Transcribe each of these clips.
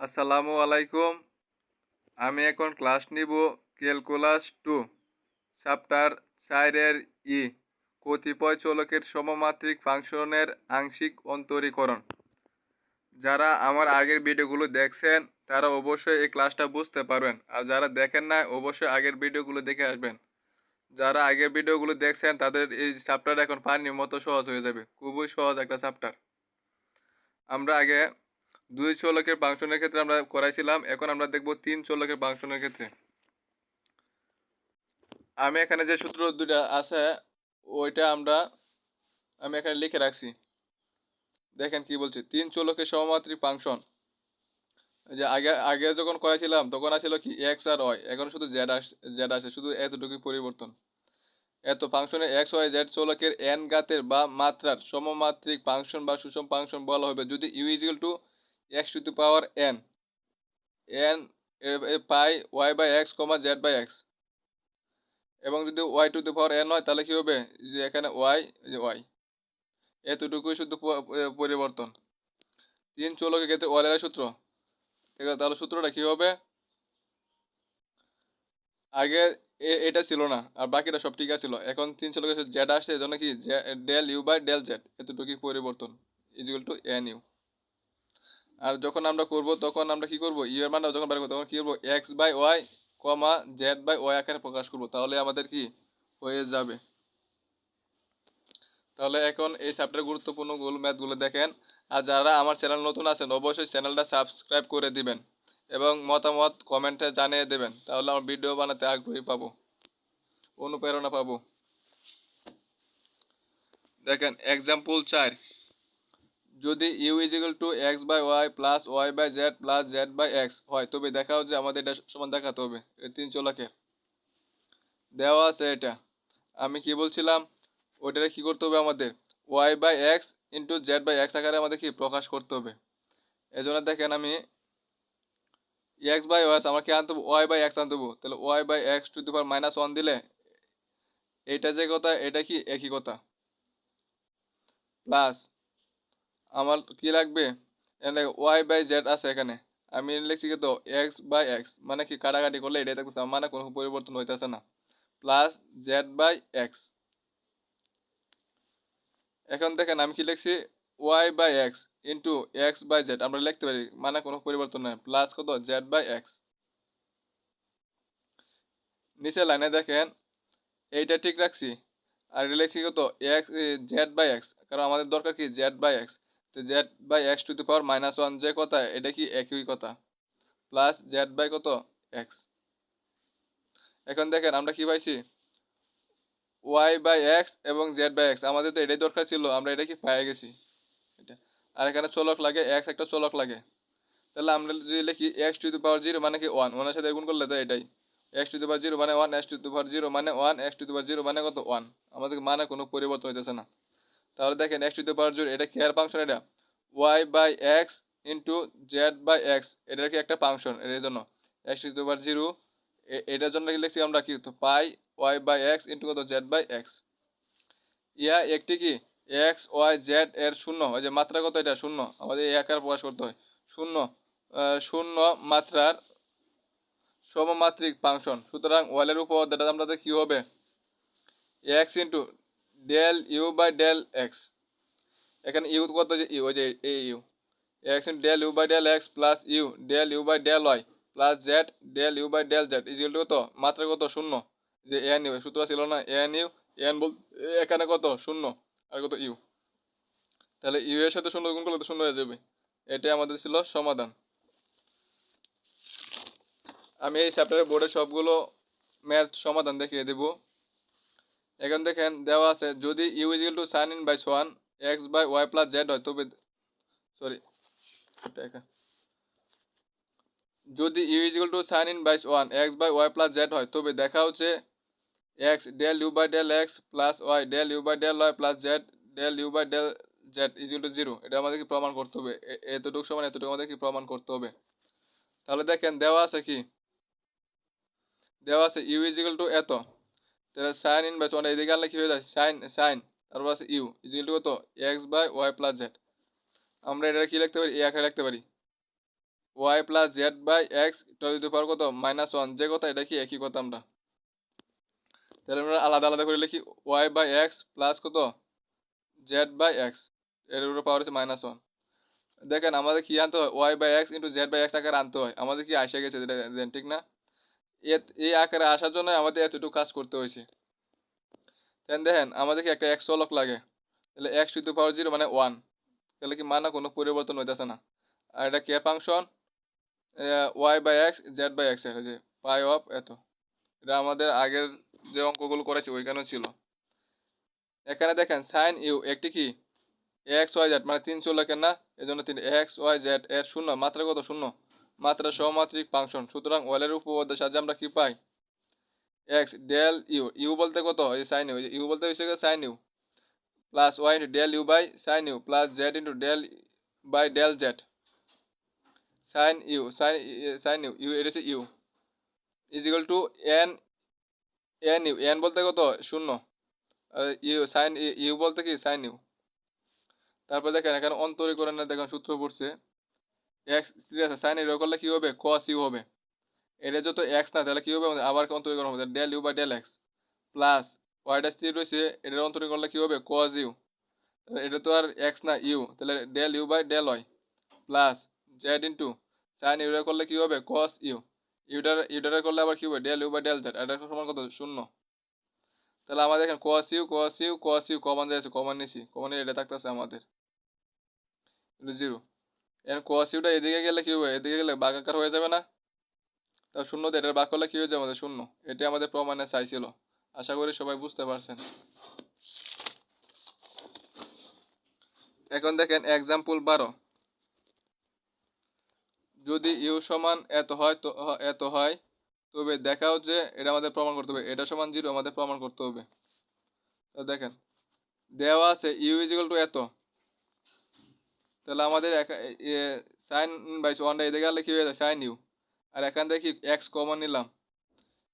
আসসালামু আলাইকুম। আমি এখন ক্লাস নিব ক্যালকুলাস টু, চ্যাপ্টার চারের ই, কতিপয় চলকের সমমাত্রিক ফাংশনের আংশিক অন্তরীকরণ। যারা আমার আগের ভিডিওগুলো দেখছেন, তারা অবশ্যই এই ক্লাসটা বুঝতে পারবেন। আর যারা দেখেন না অবশ্যই আগের ভিডিওগুলো দেখে আসবেন। যারা আগের ভিডিওগুলো দেখছেন, তাদের এই চ্যাপ্টার এখন পানির মতো সহজ হয়ে যাবে। খুবই সহজ একটা চ্যাপ্টার। আমরা আগে দুই চলকের ফাংশনের ক্ষেত্রে আমরা করাইছিলাম, এখন আমরা দেখব তিন চলকের ফাংশনের ক্ষেত্রে। আমি এখানে যে সূত্র দুটা আছে, ওইটা আমরা, আমি এখানে লিখে রাখছি। দেখেন কি বলছি, তিন চলকের সমমাত্রিক ফাংশন যে আগে আগে যখন করাইছিলাম, তখন আসলে কি, এক্স আর ওয়াই, এখন শুধু জেড আস, জেড আসে শুধু এতটুকুই পরিবর্তন। এত ফাংশনে এক্স, ওয়াই, জেড চলকের এন গাতের বা মাত্রার সমমাত্রিক ফাংশন বা সুষম ফাংশন বলা হবে যদি U equal to X to the power N N pi Y by X comma Z by X এবং যদি Y to the power N হয়, তাহলে কী হবে? যে এখানে ওয়াই যে ওয়াই এতটুকুই শুধু পরিবর্তন। তিন চলকের ক্ষেত্রে ওয়ালের সূত্র। ঠিক আছে তাহলে সূত্রটা কী হবে? আগে এটা ছিল না, আর বাকিটা সব ঠিক আছিল। এখন তিন চলকের জেড আসছে, এজন্য কি? Del U by del Z এতটুকুই পরিবর্তন ইজিক্যাল টু এন ইউ আর যখন আমরা করব, তখন আমরা কি করব? ইউ এর মানটা যখন বের করব, তখন কি করব? X by Y comma Z by Y আকারে প্রকাশ করব। তাহলে আমাদের কি হয়ে যাবে? তাহলে এখন এই চ্যাপ্টার গুরুত্বপূর্ণগুলো ম্যাথগুলো দেখেন। আর যারা আমার চ্যানেল নতুন আছেন, অবশ্যই চ্যানেলটা সাবস্ক্রাইব করে দিবেন এবং মতামত কমেন্টে জানিয়ে দেবেন। তাহলে আমার ভিডিও বানাতে আগ্রহী পাবো, অনুপ্রেরণা পাবো। দেখেন এক্সাম্পল চার। যদি U equal to X by Y plus Y by Z plus Z by X হয়, তবে দেখাও যে আমাদের এটা সমান দেখাতে হবে। এই তিন চলাকে। দেওয়া আছে এটা। আমি কি বলছিলাম? ওইটারে কি করতে হবে আমাদের? Y by X into Z by X আকারে আমাদের কি প্রকাশ করতে হবে? এই জন্য দেখেন আমি এক্স বাই ওয়াই আমার কি আনতে ওয়াই বাই এক্স আনতে তাহলে Y by X to the power minus one দিলে এটা যে কথা, এটা কি একই কথা? প্লাস আমার কি লাগবে? এখানে ওয়াই বাই জেড আছে এখানে। আমি লিখছি কি তো এক্স বাই এক্স মানে কি কাটাকাটি করলে এটাই থাকতেছে মানে কোনো পরিবর্তন হইতেছে না। প্লাস জেড বাই এক্স এখন দেখেন আমি কি লিখছি? Y by X into X by Z আমরা লিখতে পারি মানে কোনো পরিবর্তন নাই। প্লাস কত? জেড বাই এক্স নিচে লাইনে দেখেন, এইটা ঠিক রাখছি। আর লিখছি কত এক্স জেড বাই এক্স কারণ আমাদের দরকার কি? জেড বাই এক্স তো Z by X to the power minus one যে কথা এটা কি একই কথা? প্লাস জেড বাই কত? এক্স এখন দেখেন, আমরা কি পাইছি? ওয়াই বাই এক্স এবং জেড বাই এক্স আমাদের তো এটাই দরকার ছিল, আমরা এটা কি পেয়ে গেছি? এটা। আর এখানে চলক লাগে এক্স একটা চলক লাগে। তাহলে আমরা যদি লিখি X to the power zero মানে কি ওয়ান ওয়ানের সাথে গুণ করলে তো এটাই। X to the power zero মানে one X to the power zero মানে one X to the power zero মানে কত? ওয়ান আমাদের মানে কোনো পরিবর্তন হইতেছে না। তাহলে দেখেন X to the power zero এটা কি আর ফাংশন এটা? Y by X into Z by X এটা কি একটা ফাংশন এর জন্য X to the power zero এটার জন্য লিখছি আমরা কি? তো pi Y by X into কত? জেড বাই এক্স ইয়া একটি কি? এক্স ওয়াই জেড এর শূন্য, ওই যে মাত্রা কত এটা? শূন্য। আমাদের এই আকার প্রকাশ করতে হয়। শূন্য শূন্য মাত্রার সমমাত্রিক ফাংশন সুতরাং ওয়ালের উপর যেটা আমাদের কি হবে? X into del U by del X এখানে ইউ কত যে ইউ ওই যে এ U X del U by del X plus U del U by del Y plus Z del U by del Z equal কত? মাত্রা কত? শূন্য। যে এন ইউ সূত্র ছিল না এন ইউ এন বল এখানে কত? শূন্য। আর কত? ইউ তাহলে ইউ এর সাথে শূন্য গুণ করলে তো শূন্য হয়ে যাবে। এটাই আমাদের ছিল সমাধান। আমি এই চ্যাপ্টারের বোর্ডের সবগুলো ম্যাথ সমাধান দেখিয়ে দেব। এখন দেখেন, দেওয়া আছে, যদি U equal to sine in by one X by Y plus Z হয়, তবে সরি যদি U equal to sine in by one X by Y plus Z হয়, তবে দেখা হচ্ছে X del U by del X plus Y del U by del Y plus Z del U by del Z equal to zero এটা আমাদেরকে প্রমাণ করতে হবে। এতটুকু সমান, এতটুকু আমাদেরকে প্রমাণ করতে হবে। তাহলে দেখেন, দেওয়া আছে কি? দেওয়া আছে ইউ ইজিক্যাল টু এত। তাহলে সাইন ইন বাই ওয়ান এদিকে আনলে কি হয়ে যায় সাইন সাইন তারপর আছে ইউ ইজিক্যাল টু কত X by Y plus Z আমরা এটা কি লিখতে পারি এ আকারে লিখতে পারি Y plus Z by X to the power কত মাইনাস ওয়ান যে কথা এটা কি একই কথা আমরা তাহলে আমরা আলাদা আলাদা করে লিখি ওয়াই বাই এক্স প্লাস কত জেড বাই এক্সের উপরে পাওয়ার হচ্ছে মাইনাস ওয়ান দেখেন আমাদের কি আনতে হয় Y by X into Z by X আকারে আনতে হয় আমাদের কি আসে গেছে ঠিক না এই আকারে আসার জন্য আমাদের এতটুকু কাজ করতে হয়েছে। দেন দেখেন আমাদের কি একটা এক্স চলক লাগে। তাহলে এক্স টু পাওয়ার জিরো মানে ওয়ান তাহলে কি মানা কোনো পরিবর্তন হইতেছে না। আর এটা কে function Y by X Z by X যে পাই অফ এত। এটা আমাদের আগের যে অঙ্কগুলো করেছি, ওইখানেও ছিল। এখানে দেখেন সাইন ইউ একটি কি? এক্স ওয়াই জেড মানে তিন চলকের না এই জন্য তিন এক্স ওয়াই জেড এর শূন্য, মাত্রা কত? শূন্য। মাত্রা সমাত্রিক ফাংশন সুতরাং ওয়ালের উপপাদ্যের সাহায্যে আমরা কি পাই? এক্স ডেল ইউ ইউ বলতে কত? এই সাইন ইউ ইউ বলতে হচ্ছে sine U plus Y into del U by sine U plus Z into del by del Z sine U sine sine U U এটা হচ্ছে U is equal to N N U N বলতে কত? শূন্য you sign you বলতে কি? Sine you তারপর দেখেন এখানে অন্তরীকরণের দেখেন সূত্র পড়ছে এক্স ঠিক আছে সাইন ইউ করলে কী হবে? কস ইউ হবে। এটা যত এক্স না, তাহলে কী হবে? আবার অন্তরীকরণ হবে? Del U by del X plus ওয়াইটা স্থির রয়েছে, এটার অন্তরীকরণ করলে কী হবে? কস ইউ এটা তো আর এক্স না ইউ তাহলে del U by del Y plus Z into sine Yuta করলে কী হবে? কস ইউ ইউটার ইউটার করলে আবার কী হবে? Del U by del Z এটা সমান কত? শূন্য। তাহলে আমাদের এখানে cos U cos U cos U common যাচ্ছে কমন নিছি কমন এটা থাকতেছে আমাদের। জিরো এখন কস ইউটা এদিকে গেলে কি হবে? এদিকে গেলে বাঘাকার হয়ে যাবে না? তা শূন্য দিয়ে এটার বাক করলে কি হয়ে যাবে আমাদের শূন্য? এটি আমাদের প্রমাণে চাইছিল। আশা করি সবাই বুঝতে পারছেন। এখন দেখেন এক্সাম্পল বারো। যদি ইউ সমান এত হয় তো, এত হয়, তবে দেখাও যে এটা আমাদের প্রমাণ করতে হবে। এটা সমান জিরো আমাদের প্রমাণ করতে হবে। তো দেখেন, দেওয়া আছে ইউ ইজিক্যাল টু এত। তাহলে আমাদের সাইন বাই ওয়ানটা এদিকে গেলে কী হয়ে যায়? সাইন ইউ আর এখান থেকে এক্স কমন নিলাম?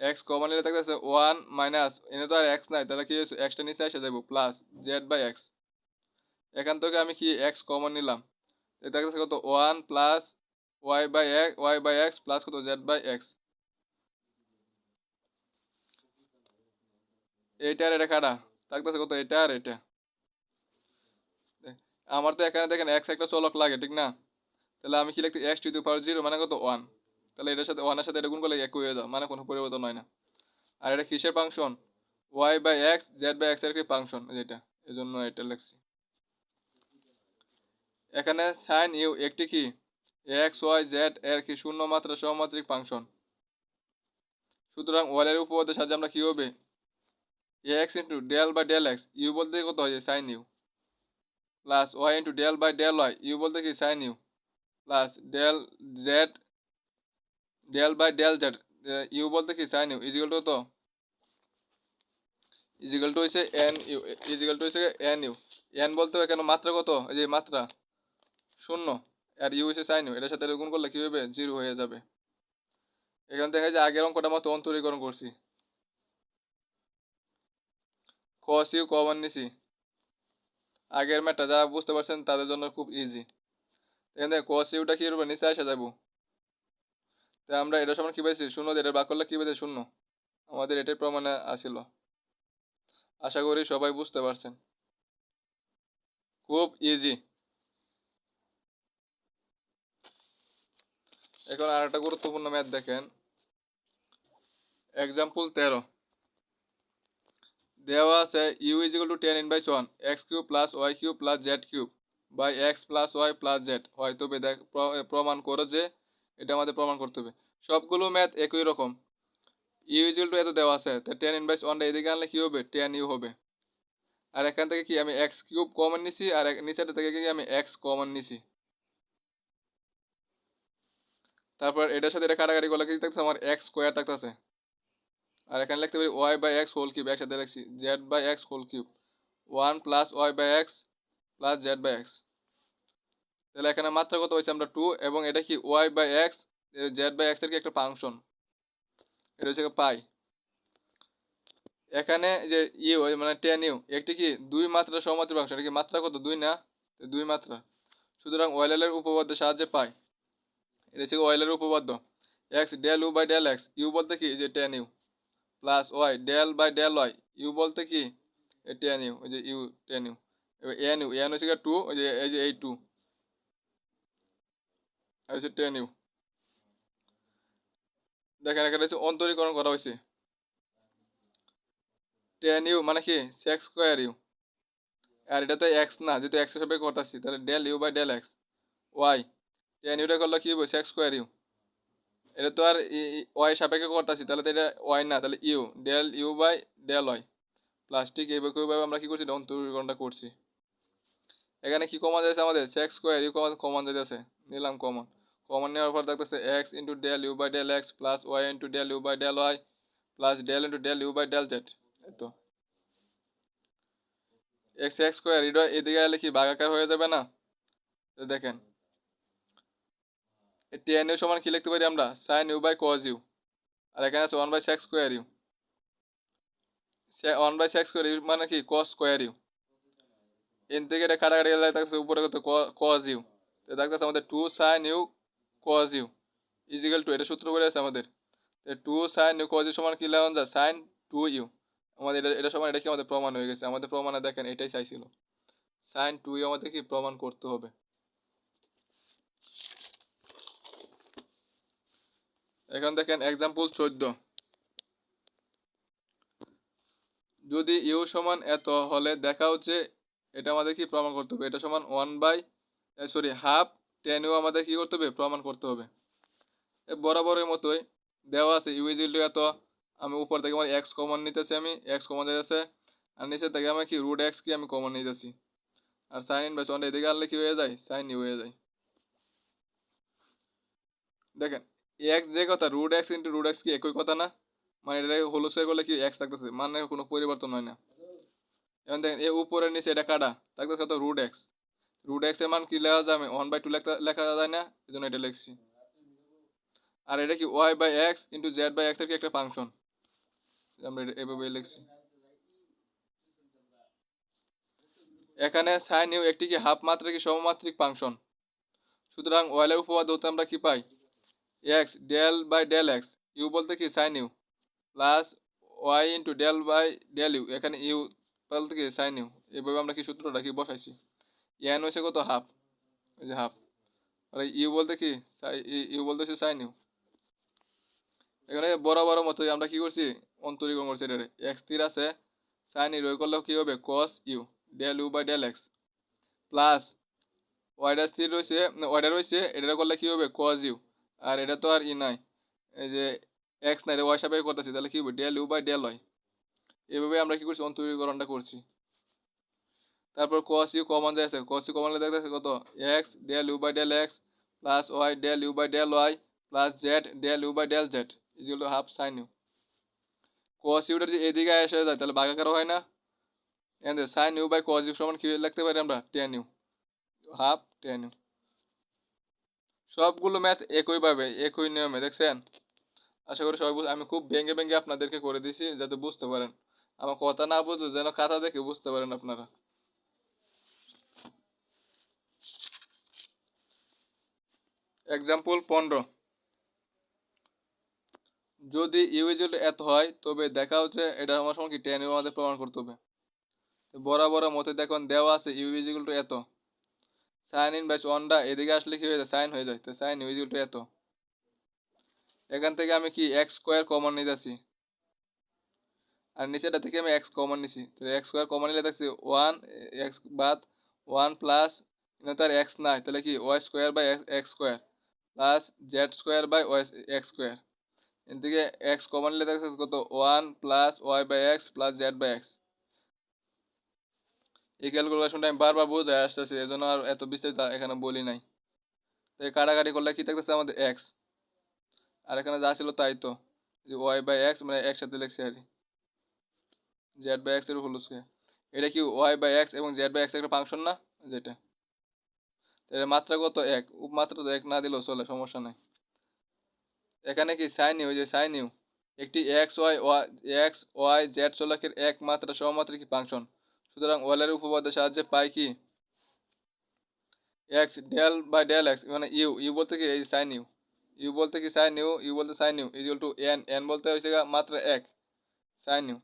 এক্স কমন নিলে থাকতেছে ওয়ান মাইনাস এনে তো আর এক্স নাই, তাহলে কি হয়েছে? এক্সটা নিচে এসে যাব প্লাস জেড বাই এক্স এখান থেকে আমি কি এক্স কমন নিলাম? এটা থাকতেছে কত? One plus Y by X Y by X plus কত? জেড বাই এক্স এইটা আর এটা কাটা থাকতেছে কত? এটা আর এটা। আমার তো এখানে দেখেন এক্স একটা চলক লাগে, ঠিক না? তাহলে আমি কি লিখতে X to the power zero মানে কত? ওয়ান তাহলে এটার সাথে ওয়ানের সাথে এটা গুণ করলে এক হয়ে যাও মানে কোনো পরিবর্তন হয় না। আর এটা কিসের function Y by X Z by X কি ফাংশন যেটা এই জন্য এটা লিখছি। এখানে সাইন ইউ একটি কি? এক্স ওয়াই জেড এর কি শূন্য মাত্রা সহমাত্রিক ফাংশন সুতরাং ওয়ালের উপপাদ্যের সাহায্যে আমরা কি হবে? X into del by del x u বলতে কত হয়? Sine u plus y into del by del y u বলতে কি sine u plus del z del by del z u বলতে কি sine u is equal to তো is equal to হচ্ছে n u is equal to হচ্ছে n U N বলতে কেন? মাত্রা কত? এই যে মাত্রা। শূন্য। আর ইউ হচ্ছে সাইন ইউ এটার সাথে গুণ করলে কি হবে? জিরো হয়ে যাবে। এখান থেকে যে আগের অঙ্কটা মতো অন্তরীকরণ করছি। কস ইউ কমন নিছি। আগের ম্যাটটা যারা বুঝতে পারছেন, তাদের জন্য খুব ইজি এখান কস ইউটা কি করব? নিচে আসা যাব। তাই আমরা এটার সময় কী পেয়েছি? শূন্য দিয়ে এটা বাক করলে কী পেয়েছে? শূন্য। আমাদের এটাই প্রমাণে আসিল। আশা করি সবাই বুঝতে পারছেন। খুব ইজি এখন আর একটা গুরুত্বপূর্ণ ম্যাথ দেখেন। এক্সাম্পল তেরো। দেওয়া আছে u is equal to tan in by one x cube plus y cube plus z cube by x plus y plus z হয় তবে দেখ প্র- প্রমাণ করো যে এটা আমাদের প্রমাণ করতে হবে। সবগুলো ম্যাথ একই রকম। ইউ ইজ টু এত দেওয়া আছে, তো টেন ইন বাই ওয়ানটা এদিকে আনলে কী হবে? টেন ইউ হবে। আর এখান থেকে কি আমি এক্স কিউব কমন নিছি, আর নিচেটা থেকে কি আমি এক্স কমন নিছি? তারপর এটার সাথে এটা কাটাকাটি করলে কি থাকছে আমার এক্স স্কোয়ার থাকতেছে। আর এখানে লিখতে পারি y by x whole cube একসাথে লিখছি z by x whole cube one plus y by x plus z by x তাহলে এখানে মাত্রা কত হয়েছে আমরা টু এবং এটা কি y by x z by এক্সের কি একটা ফাংশন এটা হচ্ছে পাই এখানে যে ইউ মানে টেন ইউ একটি কি দুই মাত্রা সমমাত্রিক ফাংশন এটা কি মাত্রা কত? দুই না? দুই মাত্রা। সুতরাং ওয়েলের উপপাদ্যের সাহায্যে পাই এটা হচ্ছে ওয়েলের উপপাদ্য। X del u by del x u বলতে কি? যে tan u plus y del by del y u বলতে কি? টেন ইউ ওই যে u tan u n u n হচ্ছে টু ওই যে, এই যে এই টু হচ্ছে টেন ইউ দেখেন, এখানে হচ্ছে অন্তরীকরণ করা হয়েছে। টেন ইউ মানে কি? সেক্স স্কোয়ার ইউ আর এটা তো এক্স না, যেহেতু এক্স হিসেবে করতেছি তাহলে del u by del x y tan Yuta করলে কি হবে সেক্স স্কোয়ার ইউ এটা তো আর ওয়াই সাপেক্ষে করতেছি, তাহলে তো এটা ওয়াই না, তাহলে u, del u by del y, plus ঠিক এইভাবে আমরা কি করছি অন্তরীকরণটা করছি। এখানে কি কমন যাচ্ছে আমাদের? Sec square u common common যাচ্ছে নিলাম কমন কমন নেওয়ার পর দেখতেছে x into del u by del x plus y into del u by del y plus del into del u by del z তো। X x square এটা এদিকে কি ভাগাকার হয়ে যাবে না? দেখেন টেন ইউ সমান কি লিখতে পারি আমরা? Sine u by cos u আর এখানে আছে one by sec square u one by sec square u মানে কি? কস স্কোয়ার ইউ এন থেকে এটা কাটাকাটি গেলে থাকছে উপরে কত? কজ ইউ তো থাকতেছে আমাদের two sine u cos u is equal to এটা সূত্র করে আছে আমাদের। Two sine u cos u সমান কি লেখা যায়? সাইন টু ইউ আমাদের এটা এটা সমান এটা কি আমাদের প্রমাণ হয়ে গেছে। আমাদের প্রমাণে দেখেন এটাই চাইছিল। সাইন টু ইউ আমাদের কি প্রমাণ করতে হবে? এখন দেখেন এক্সাম্পল চোদ্দ। যদি ইউ সমান এত হলে দেখা হচ্ছে এটা আমাদের কি প্রমাণ করতে হবে? এটা সমান one by sorry half tan u আমাদের কি করতে হবে? প্রমাণ করতে হবে। বরাবরের মতোই দেওয়া আছে ইউ ইজিল এত। আমি উপর থেকে আমার এক্স কমন নিতেছি আমি এক্স কমন যাচ্ছে আর নিচে থেকে আমি কি রুট এক্স কি আমি কমন নিতেছি। আর সাইন ইন বাই ওয়ান এদিকে আনলে কি হয়ে যায়? সাইন ইউ হয়ে যায়। দেখেন এক্স যে কথা root x into root x কি একই কথা না? মানে এটা হলুসে করলে কি এক্স থাকতেছে? মানে কোনো পরিবর্তন হয় না। এখন দেখেন এ উপরের নিচে এটা কাটা, থাকতেছে কত রুট এক্স রুট এক্সের মান কি লেখা যাবে? ওয়ান বাই টু লেখা যায় না এই জন্য এটা লিখছি। আর এটা কি y by x into z by এক্সের কি একটা ফাংশন আমরা এভাবে লিখছি। এখানে সাইন ইউ একটি কি হাফ কি সমমাত্রিক ফাংশন সুতরাং ওয়াইলের উপপাদ্য আমরা কি পাই? X del by del x u বলতে কি sine u plus y into del by del u এখানে ইউ বলতে কি সাইন ইউ এভাবে আমরা কি সূত্রটা কি বসাইছি? এন হয়েছে কত? হাফ ওই যে হাফ আর ইউ বলতে কি? ইউ বলতেছি সাইন ইউ এখানে বড় বড় মতো আমরা কি করছি? অন্তরীকরণ করছি এটা এক্স তীর আছে সাইন ইউ করলেও কি হবে? Cos u del u by del x plus wider স্থির রয়েছে ওয়াইডার রয়েছে এটা করলে কি হবে? কজ ইউ আর এটা তো আর ই নাই। এই যে এক্স নাই ওয়াই সাপেক্ষে করতেছি, তাহলে কি হবে del u by del y এভাবে আমরা কি করছি? অন্তরীকরণটা করছি। তারপর কস ইউ কমন যাচ্ছে কস ইউ কমন দেখতেছে কত? X del u by del x plus y del u by del y plus z del u by del z ইজিগুলো half sine u cos u যদি এদিকে এসে যায়, তাহলে ভাগাকার হয় না। And sine u by cos u সমান কি লিখতে পারি আমরা? Tan u half tan u সবগুলো ম্যাথ একইভাবে, একই নিয়মে, দেখছেন? আশা করি সবাই আমি খুব ভেঙে ভেঙে আপনাদেরকে করে দিছি যাতে বুঝতে পারেন। আমার কথা না বুঝো যেন খাতা দেখে বুঝতে পারেন আপনারা। এক্সাম্পল পনেরো। যদি ইউজুয়াল এত হয়, তবে দেখা হচ্ছে এটা আমার কি টেন আমাদের প্রমাণ করতে হবে। বরাবর মতে দেখুন, দেওয়া আছে ইউ টু এত। সাইন ইন বাই ওয়ানটা এদিকে আসলে কি হয়ে যায়? সাইন হয়ে যায়। তো সাইন ইউ ইজিকুল টু এত। এখান থেকে আমি কি এক্স স্কোয়ার কমন নিয়ে যাচ্ছি? আর নিচেটা থেকে আমি এক্স কমন নিছি। তো এক্স স্কোয়ার কমন নিলে দেখছি ওয়ান এক্স বাদ ওয়ান প্লাস তার এক্স নাই। তাহলে কি y square by x square plus z square by y x square এর থেকে এক্স কমন নিলে দেখছি কত? One plus y by x plus z by x এই ক্যালকুলেশনটা আমি বারবার বুঝে আসতেছি এই জন্য আর এত বিস্তারিত এখানে বলি নাই। তো এই কাটাকাটি করলে কি থাকতেছে আমাদের এক্স আর এখানে যা ছিল তাই তো, যে ওয়াই বাই এক্স মানে একসাথে লিখছি আর জেড বাই এক্সের হলুদ এটা কি ওয়াই বাই এক্স এবং জেড বাই এক্স একটা ফাংশন না, যেটা? এর মাত্রা কত? এক। উপমাত্রা তো এক না দিলেও চলে, সমস্যা নাই। এখানে কি সাইন ইউ যে সাইন ইউ একটি x y y x y z চলকের এক মাত্রা সহমাত্রা কি ফাংশন সুতরাং ওয়ালের উপপাদ্যের সাহায্যে পাই কি? X del by del x মানে ইউ ইউ বলতে কি? এই সাইন ইউ ইউ বলতে কি সাইন ইউ ইউ বলতে sine u equal to n n বলতে হয়েছে মাত্র এক। সাইন ইউ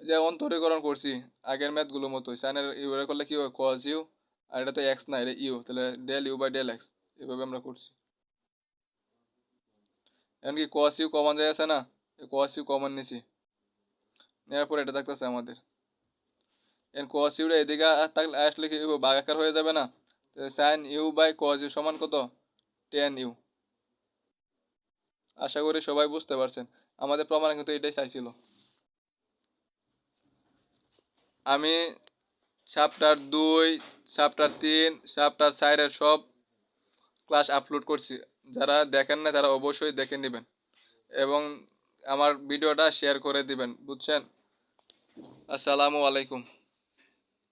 যে অন্তরীকরণ করছি, আগের ম্যাথগুলোর মতোই। সাইনের ইউ করলে কি হয় কজ ইউ আর এটা তো এক্স না, এটা ইউ তাহলে del u by del x এভাবে আমরা করছি। এমনকি কস ইউ কমন যায় আছে না? কস ইউ কমন নিছি। নেওয়ার পর এটা থাকতেছে আমাদের। কস ইউটা এদিকে থাকলে আসলে কি? ভাগাকার হয়ে যাবে না? Sine u by cos u সমান কত? Ten you. আশা করি সবাই বুঝতে পারছেন। আমাদের প্রমাণে কিন্তু এটাই চাইছিল। আমি চ্যাপ্টার দুই চ্যাপ্টার তিন চ্যাপ্টার চারের সব ক্লাস আপলোড করছি। যারা দেখেন না, তারা অবশ্যই দেখে নেবেন। এবং আমার ভিডিওটা শেয়ার করে দিবেন। বুঝছেন? আসসালামু আলাইকুম।